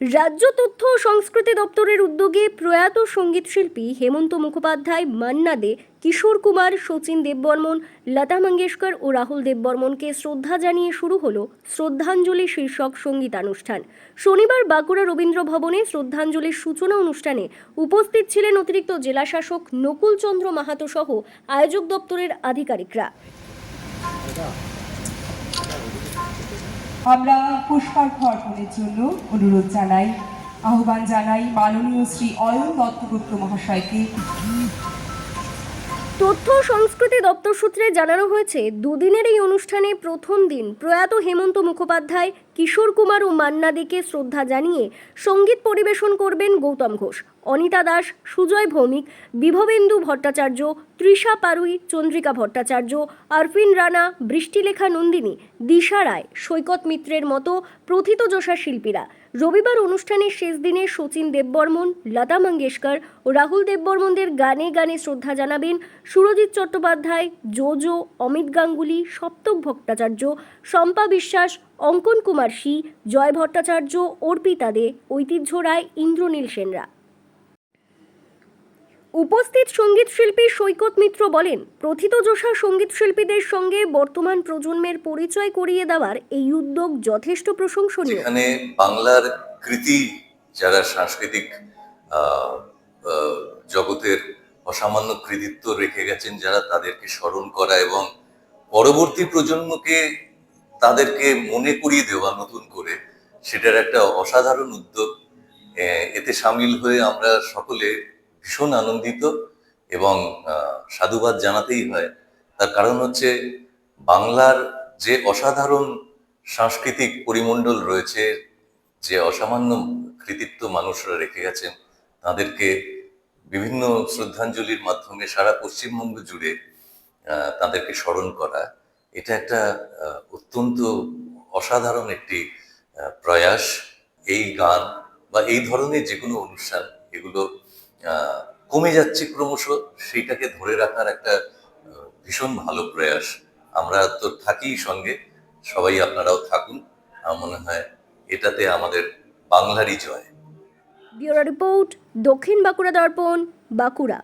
রাজ্য তথ্য ও সংস্কৃতি দপ্তরের উদ্যোগে প্রয়াত সঙ্গীতশিল্পী হেমন্ত মুখোপাধ্যায়, মান্না দে, কিশোর কুমার, শচীন দেববর্মন, লতা মঙ্গেশকর ও রাহুল দেববর্মনকে শ্রদ্ধা জানিয়ে শুরু হলো শ্রদ্ধাঞ্জলি শীর্ষক সঙ্গীতানুষ্ঠান। শনিবার বাঁকুড়া রবীন্দ্র ভবনে শ্রদ্ধাঞ্জলির সূচনা অনুষ্ঠানে উপস্থিত ছিলেন অতিরিক্ত জেলাশাসক নকুল চন্দ্র মাহাতো সহ আয়োজক দপ্তরের আধিকারিকরা। আমরা পুষ্পার্ঘ অর্পণের জন্য অনুরোধ জানাই, আহ্বান জানাই মাননীয় শ্রী অয়ন দত্তগুপ্ত মহাশয়কে। তথ্য সংস্কৃতি দপ্তর সূত্রে জানানো হয়েছে, দুদিনের এই অনুষ্ঠানে প্রথম দিন প্রয়াত হেমন্ত মুখোপাধ্যায়, কিশোর কুমার ও মান্না দেকে শ্রদ্ধা জানিয়ে সংগীত পরিবেশন করবেন গৌতম ঘোষ, অনিতা দাস, সুজয় ভৌমিক, বিভবেন্দু ভট্টাচার্য তৃষা পারুই, চন্দ্রিকা ভট্টাচার্য আরফিন রানা, বৃষ্টিলেখা নন্দিনী, দিশা রায়, সৈকত মিত্রের মতো প্রথিতযশা শিল্পীরা। রবিবার অনুষ্ঠানের শেষ দিনে শচীন দেববর্মন, লতা মঙ্গেশকর ও রাহুল দেববর্মনদের গানে গানে শ্রদ্ধা জানাবেন সুরজিৎ চট্টোপাধ্যায়, জোজো, অমিত গাঙ্গুলি, সপ্তক ভট্টাচার্য, শম্পা বিশ্বাস, অঙ্কন কুমার সি জয় ভট্টাচার্য, অর্পিতা দে, ঐতিহ্য রায়, ইন্দ্রনীল সেনরা। উপস্থিত সংগীত শিল্পী সৈকত মিত্র বলেন প্রথিতযশা সংগীত শিল্পীদের সঙ্গে বর্তমান প্রজন্মের পরিচয় করিয়ে দেওয়ার এই উদ্যোগ যথেষ্ট প্রশংসনীয়। যেখানে বাংলার কৃতি যারা সাংস্কৃতিক জগতের অসামান্য কৃতিত্ব রেখে গেছেন, যারা তাদেরকে স্মরণ করা এবং পরবর্তী প্রজন্মকে তাদেরকে মনে করিয়ে দেওয়া নতুন করে, সেটার একটা অসাধারণ উদ্যোগ এতে সামিল হয়ে আমরা সকলে ভীষণ আনন্দিত এবং সাধুবাদ জানাতেই হয়। তার কারণ হচ্ছে বাংলার যে অসাধারণ সাংস্কৃতিক পরিমণ্ডল রয়েছে, যে অসামান্য কৃতিত্ব মানুষরা রেখে গেছেন, তাদেরকে বিভিন্ন শ্রদ্ধাঞ্জলির মাধ্যমে সারা পশ্চিমবঙ্গ জুড়ে তাদেরকে স্মরণ করা, এটা একটা অত্যন্ত অসাধারণ একটি প্রয়াস। এই গান বা এই ধরনের যে কোনো অনুষ্ঠান, এগুলো কমে যাচ্ছে ক্রমশ, সেইটাকে ধরে রাখার একটা ভীষণ ভালো প্রয়াস। আমরা তো থাকি সঙ্গে, সবাই আপনারাও থাকুন। আমার মনে হয় এটাতে আমাদের বাংলারই জয়। ব্যুরো রিপোর্ট, দক্ষিণ বাঁকুড়া দর্পণ বাঁকুড়া।